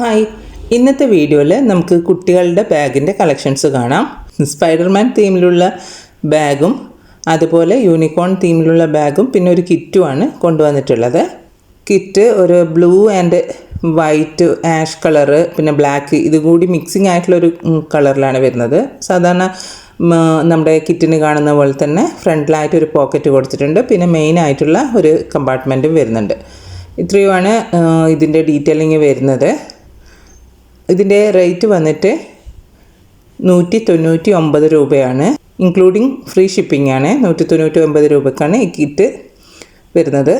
Hi. ഇന്നത്തെ വീഡിയോയിൽ നമുക്ക് കുട്ടികളുടെ ബാഗിന്റെ കളക്ഷൻസ് കാണാം. സ്പൈഡർമാൻ തീമിലുള്ള ബാഗും അതുപോലെ യൂണിക്കോൺ തീമിലുള്ള ബാഗും പിന്നെ ഒരു കിറ്റുമാണ് കൊണ്ടുവന്നിട്ടുള്ളത്. കിറ്റ് ഒരു blue and white ash colour പിന്നെ ബ്ലാക്ക് ഇതുകൂടി മിക്സിംഗ് ആയിട്ടുള്ളൊരു കളറിലാണ് വരുന്നത്. സാധാരണ നമ്മുടെ കിറ്റിന് കാണുന്ന പോലെ തന്നെ ഫ്രണ്ടിലായിട്ട് ഒരു പോക്കറ്റ് കൊടുത്തിട്ടുണ്ട്. പിന്നെ മെയിൻ ആയിട്ടുള്ള ഒരു കമ്പാർട്ട്മെന്റും വരുന്നുണ്ട്. ഇത്രയുമാണ് ഇതിന്റെ ഡീറ്റെയിലിങ് വരുന്നത്. ഇതിന്റെ റേറ്റ് വന്നിട്ട് നൂറ്റി തൊണ്ണൂറ്റി ഒമ്പത് രൂപയാണ്. ഇൻക്ലൂഡിങ് ഫ്രീ ഷിപ്പിംഗ് ആണ്. നൂറ്റി തൊണ്ണൂറ്റി ഒമ്പത് രൂപക്കാണ് ഈ കിറ്റ് വരുന്നത്.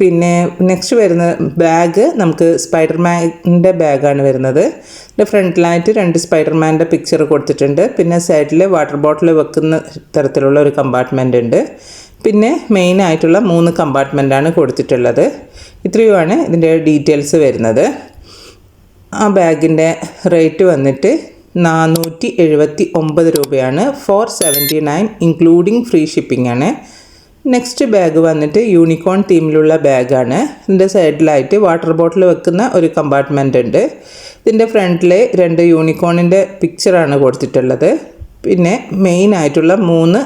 പിന്നെ നെക്സ്റ്റ് വരുന്ന ബാഗ് നമുക്ക് സ്പൈഡർമാന്റെ ബാഗാണ് വരുന്നത്. ഇതിന്റെ ഫ്രണ്ടിലായിട്ട് രണ്ട് സ്പൈഡർമാന്റെ പിക്ചർ കൊടുത്തിട്ടുണ്ട്. പിന്നെ സൈഡിൽ വാട്ടർ ബോട്ടിൽ വെക്കുന്ന തരത്തിലുള്ള ഒരു കമ്പാർട്ട്മെന്റ് ഉണ്ട്. പിന്നെ മെയിൻ ആയിട്ടുള്ള മൂന്ന് കമ്പാർട്ട്മെന്റാണ് കൊടുത്തിട്ടുള്ളത്. ഇത്രയുമാണ് ഇതിന്റെ ഡീറ്റെയിൽസ് വരുന്നത്. ആ ബാഗിന്റെ റേറ്റ് വന്നിട്ട് നാനൂറ്റി എഴുപത്തി ഒമ്പത് രൂപയാണ്. Four seventy nine including free shipping ആണ്. നെക്സ്റ്റ് ബാഗ് വന്നിട്ട് യൂണിക്കോൺ തീമിലുള്ള ബാഗാണ് ഇതിന്റെ സൈഡിലായിട്ട് വാട്ടർ ബോട്ടിൽ വെക്കുന്ന ഒരു കമ്പാർട്ട്മെന്റ് ഉണ്ട്. ഇതിന്റെ ഫ്രണ്ടിൽ രണ്ട് യൂണിക്കോണിന്റെ പിക്ചറാണ് കൊടുത്തിട്ടുള്ളത്. പിന്നെ മെയിൻ ആയിട്ടുള്ള മൂന്ന്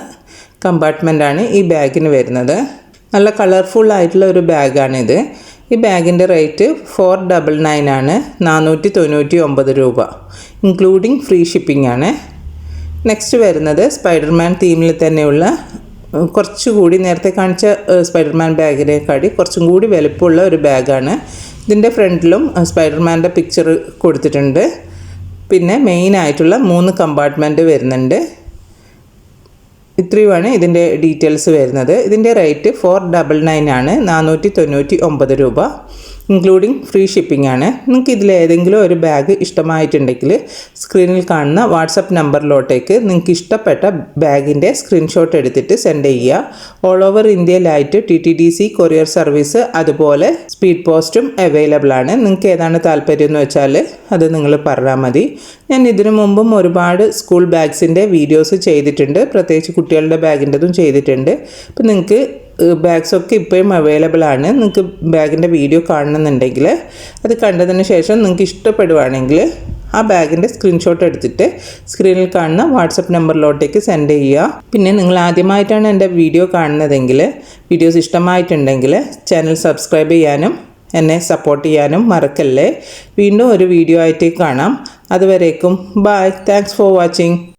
കമ്പാർട്ട്മെന്റാണ് ഈ ബാഗിന് വരുന്നത്. നല്ല കളർഫുൾ ആയിട്ടുള്ള ഒരു ബാഗാണിത് ഈ ബാഗിന്റെ റേറ്റ് ഫോർ ഡബിൾ നയൻ ആണ് നാനൂറ്റി തൊണ്ണൂറ്റി ഒമ്പത് രൂപ ഇൻക്ലൂഡിങ് ഫ്രീ ഷിപ്പിംഗ് ആണ്. നെക്സ്റ്റ് വരുന്നത് സ്പൈഡർമാൻ തീമിൽ തന്നെയുള്ള കുറച്ചുകൂടി നേരത്തെ കാണിച്ച സ്പൈഡർമാൻ ബാഗിനേക്കാടി കുറച്ചും കൂടി വലുപ്പമുള്ള ഒരു ബാഗാണ്. ഇതിന്റെ ഫ്രണ്ടിലും സ്പൈഡർമാന്റെ പിക്ചർ കൊടുത്തിട്ടുണ്ട്. പിന്നെ മെയിൻ ആയിട്ടുള്ള മൂന്ന് കമ്പാർട്ട്മെന്റ് വരുന്നുണ്ട്. ഇത്രയുമാണ് ഇതിന്റെ ഡീറ്റെയിൽസ് വരുന്നത്. ഇതിന്റെ റേറ്റ് ഫോർ ഡബിൾ നയൻ ആണ്. നാനൂറ്റി തൊണ്ണൂറ്റി ഒമ്പത് രൂപ. ഇൻക്ലൂഡിങ് ഫ്രീ ഷിപ്പിംഗ് ആണ്. നിങ്ങൾക്ക് ഇതിൽ ഏതെങ്കിലും ഒരു ബാഗ് ഇഷ്ടമായിട്ടുണ്ടെങ്കിൽ സ്ക്രീനിൽ കാണുന്ന വാട്സപ്പ് നമ്പറിലോട്ടേക്ക് നിങ്ങൾക്ക് ഇഷ്ടപ്പെട്ട ബാഗിന്റെ സ്ക്രീൻഷോട്ട് എടുത്തിട്ട് സെൻഡ് ചെയ്യുക. All over ഇന്ത്യയിലായിട്ട് T T D C courier service അതുപോലെ സ്പീഡ് പോസ്റ്റും അവൈലബിൾ ആണ്. നിങ്ങൾക്ക് ഏതാണ് താല്പര്യം എന്ന് വെച്ചാൽ അത് നിങ്ങൾ പറഞ്ഞാൽ മതി. ഞാൻ ഇതിനു മുമ്പും ഒരുപാട് സ്കൂൾ ബാഗ്സിന്റെ വീഡിയോസ് ചെയ്തിട്ടുണ്ട്. പ്രത്യേകിച്ച് കുട്ടികളുടെ ബാഗിന്റെതും ചെയ്തിട്ടുണ്ട്. അപ്പം നിങ്ങൾക്ക് ബാഗ്സൊക്കെ ഇപ്പോഴും അവൈലബിൾ ആണ്. നിങ്ങൾക്ക് ബാഗിന്റെ വീഡിയോ കാണണമെന്നുണ്ടെങ്കിൽ അത് കണ്ടതിന് ശേഷം നിങ്ങൾക്ക് ഇഷ്ടപ്പെടുവാണെങ്കിൽ ആ ബാഗിന്റെ സ്ക്രീൻഷോട്ട് എടുത്തിട്ട് സ്ക്രീനിൽ കാണുന്ന വാട്സപ്പ് നമ്പറിലോട്ടേക്ക് സെൻഡ് ചെയ്യുക. പിന്നെ നിങ്ങൾ ആദ്യമായിട്ടാണ് എന്റെ വീഡിയോ കാണുന്നതെങ്കിൽ വീഡിയോസ് ഇഷ്ടമായിട്ടുണ്ടെങ്കിൽ ചാനൽ സബ്സ്ക്രൈബ് ചെയ്യാനും എന്നെ സപ്പോർട്ട് ചെയ്യാനും മറക്കല്ലേ. വീണ്ടും ഒരു വീഡിയോ ആയിട്ട് കാണാം. അതുവരേക്കും ബായ് താങ്ക്സ് ഫോർ വാച്ചിങ്